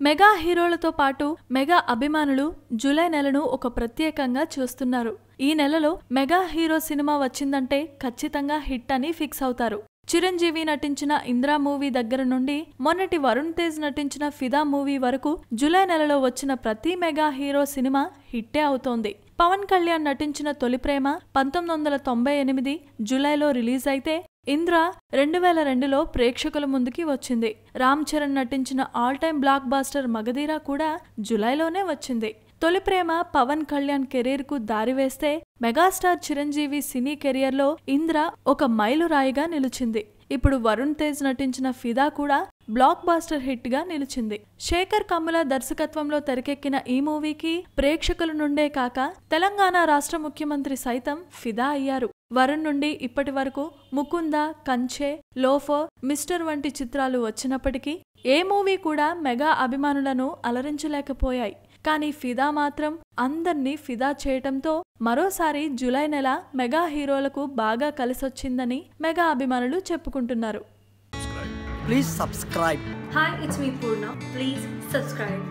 Mega హీరోలతో పాటు mega అభిమానులు జూలై నెలను ఒక ప్రత్యేకంగా చూస్తున్నారు. ఈ నెలలో మెగా హీరో సినిమా వచ్చిందంటే ఖచ్చితంగా హిట్ అని ఫిక్స్ అవుతారు. చిరంజీవి నటించిన ఇంద్రా మూవీ దగ్గర నుండి మొన్నటి వరుణ్ తేజ్ నటించిన ఫిదా మూవీ వరకు జూలై నెలలో వచ్చిన ప్రతి మెగా హీరో సినిమా హిట్టే అవుతోంది. పవన్ కళ్యాణ్ నటించిన తొలి ప్రేమ పంతొమ్మిది వందల తొంభై ఎనిమిది జూలైలో రిలీజ్ అయితే ఇంద్ర రెండు వేల రెండులో ప్రేక్షకుల ముందుకి వచ్చింది. రామ్ చరణ్ నటించిన all time blockbuster Magadheera కూడా జులైలోనే వచ్చింది. తొలి ప్రేమ పవన్ కళ్యాణ్ కెరీర్కు దారివేస్తే మెగాస్టార్ చిరంజీవి సినీ కెరియర్లో ఇంద్ర ఒక మైలురాయిగా నిలిచింది. ఇప్పుడు వరుణ్ తేజ్ నటించిన ఫిదా కూడా బ్లాక్ బాస్టర్ హిట్గా నిలిచింది. శేఖర్ కమ్ముల దర్శకత్వంలో తెరకెక్కిన ఈ మూవీకి ప్రేక్షకుల నుండే కాక తెలంగాణ రాష్ట్ర ముఖ్యమంత్రి సైతం ఫిదా అయ్యారు. వరుణ్ నుండి ఇప్పటి వరకు ముకుంద కంచె లోఫో మిస్టర్ వంటి చిత్రాలు వచ్చినప్పటికీ ఏ మూవీ కూడా మెగా అభిమానులను అలరించలేకపోయాయి. కానీ ఫిదా మాత్రం అందర్నీ ఫిదా చేయటంతో మరోసారి జూలై నెల మెగా హీరోలకు బాగా కలిసొచ్చిందని మెగా అభిమానులు చెప్పుకుంటున్నారు Please subscribe. Hi, it's me Purna. Please subscribe.